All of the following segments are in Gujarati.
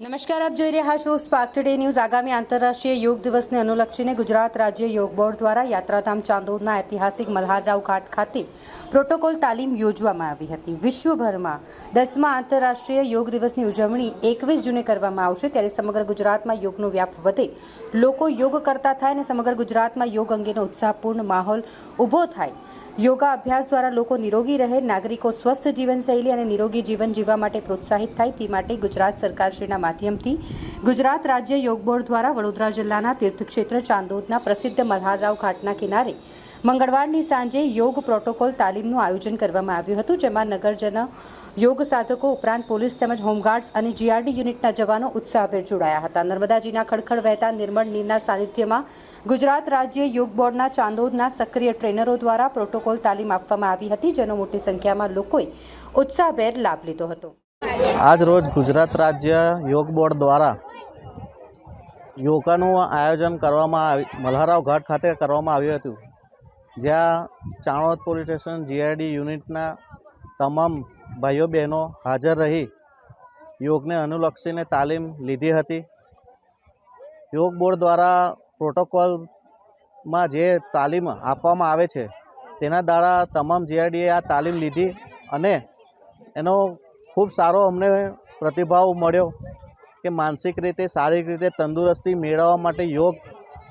નમસ્કાર, આપ જોઈ રહ્યા છો સ્પાર્ક ટુડે ન્યૂઝ આગામી આંતરરાષ્ટ્રીય યોગ દિવસને અનુલક્ષીને ગુજરાત રાજ્ય યોગ બોર્ડ દ્વારા યાત્રાધામ ચાંદોદના ઐતિહાસિક મલ્હારરાવ ઘાટ ખાતે પ્રોટોકોલ તાલીમ યોજવામાં આવી હતી. વિશ્વભરમાં દસમા આંતરરાષ્ટ્રીય યોગ દિવસની ઉજવણી એકવીસ જૂને કરવામાં આવશે. ત્યારે સમગ્ર ગુજરાતમાં યોગનો વ્યાપ વધે. લોકો યોગ કરતા થાય અને સમગ્ર ગુજરાતમાં યોગ અંગેનો ઉત્સાહપૂર્ણ માહોલ ઊભો થાય. યોગા અભ્યાસ દ્વારા લોકો નિરોગી રહે, નાગરિકો સ્વસ્થ જીવનશૈલી અને નિરોગી જીવન જીવવા માટે પ્રોત્સાહિત થાય તે માટે ગુજરાત સરકારશ્રીના માધ્યમથી ગુજરાત રાજ્ય યોગ બોર્ડ દ્વારા વડોદરા જિલ્લાના તીર્થક્ષેત્ર ચાંદોદના પ્રસિદ્ધ મલ્હારરાવ ઘાટના કિનારે મંગળવારની સાંજે યોગ પ્રોટોકોલ તાલીમનું આયોજન કરવામાં આવ્યું હતું, જેમાં નગરજનો, યોગ સાધકો ઉપરાંત પોલીસ તેમજ હોમગાર્ડ્સ અને જીઆરડી યુનિટના જવાનો ઉત્સાહભેર જોડાયા હતા. નર્મદાજીના ખડખડ વહેતા નિર્મળ નીરના સાનિધ્યમાં ગુજરાત રાજ્ય યોગ બોર્ડના ચાંદોદના સક્રિય ટ્રેનરો દ્વારા પ્રોટોકોલ તાલીમ આપવામાં આવી હતી, જેનો મોટી સંખ્યામાં લોકોએ ઉત્સાહભેર લાભ લીધો હતો. આજ રોજ ગુજરાત રાજ્ય યોગ બોર્ડ દ્વારા યોગાનું આયોજન કરવામાં આવી, મલ્હારાવ ઘાટ ખાતે કરવામાં આવ્યું હતું, જ્યાં ચાણોદ પોલીસ સ્ટેશન જીઆઈડી યુનિટના તમામ ભાઈઓ બહેનો હાજર રહી યોગને અનુલક્ષીને તાલીમ લીધી હતી. યોગ બોર્ડ દ્વારા પ્રોટોકોલમાં જે તાલીમ આપવામાં આવે છે તેના દ્વારા તમામ જીઆઈડીએ આ તાલીમ લીધી અને એનો ખૂબ સારો અમને પ્રતિભાવ મળ્યો કે માનસિક રીતે, શારીરિક રીતે તંદુરસ્તી મેળવવા માટે યોગ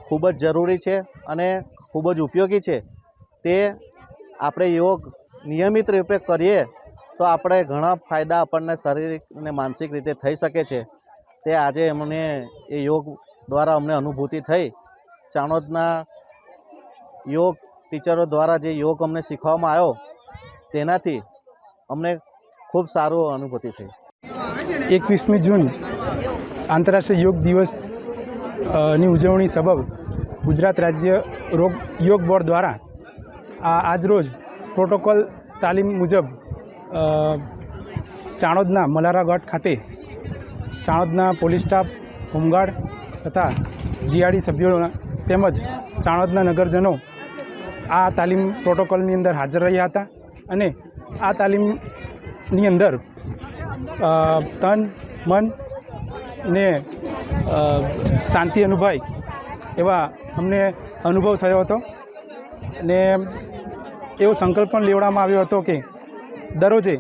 ખૂબ જ જરૂરી છે અને ખૂબ જ ઉપયોગી છે. તે આપણે યોગ નિયમિત રૂપે કરીએ તો આપણે ઘણા ફાયદા આપણને શારીરિક અને માનસિક રીતે થઈ શકે છે. તે આજે અમને એ યોગ દ્વારા અમને અનુભૂતિ થઈ. ચાણોદના યોગ ટીચરો દ્વારા જે યોગ અમને શીખવવામાં આવ્યો, તેનાથી અમને ખૂબ સારું અનુભૂતિ થઈ. એકવીસમી જૂન, આંતરરાષ્ટ્રીય યોગ દિવસની ઉજવણી સબબ ગુજરાત રાજ્ય રોગ, યોગ બોર્ડ દ્વારા આ આજરોજ પ્રોટોકોલ તાલીમ મુજબ ચાણોદના મલારાગઢ ખાતે ચાણોદના પોલીસ સ્ટાફ, હોમગાર્ડ તથા જીઆરડી સભ્યો તેમજ ચાણોદના નગરજનો આ તાલીમ પ્રોટોકોલની અંદર હાજર રહ્યા હતા અને આ તાલીમની અંદર તન, મન ને શાંતિ અનુભવાય એવા અમને અનુભવ થયો હતો ને એવો સંકલ્પ પણ લેવડાવવામાં આવ્યો હતો કે દરરોજે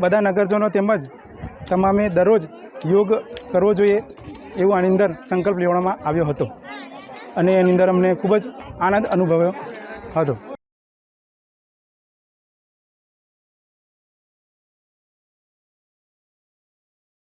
બધા નગરજનો તેમજ તમામે દરરોજ યોગ કરવો જોઈએ એવું આની અંદર સંકલ્પ લેવડાવવામાં આવ્યો હતો. અને એની અંદર અમને ખૂબ જ આનંદ અનુભવ્યો હતો.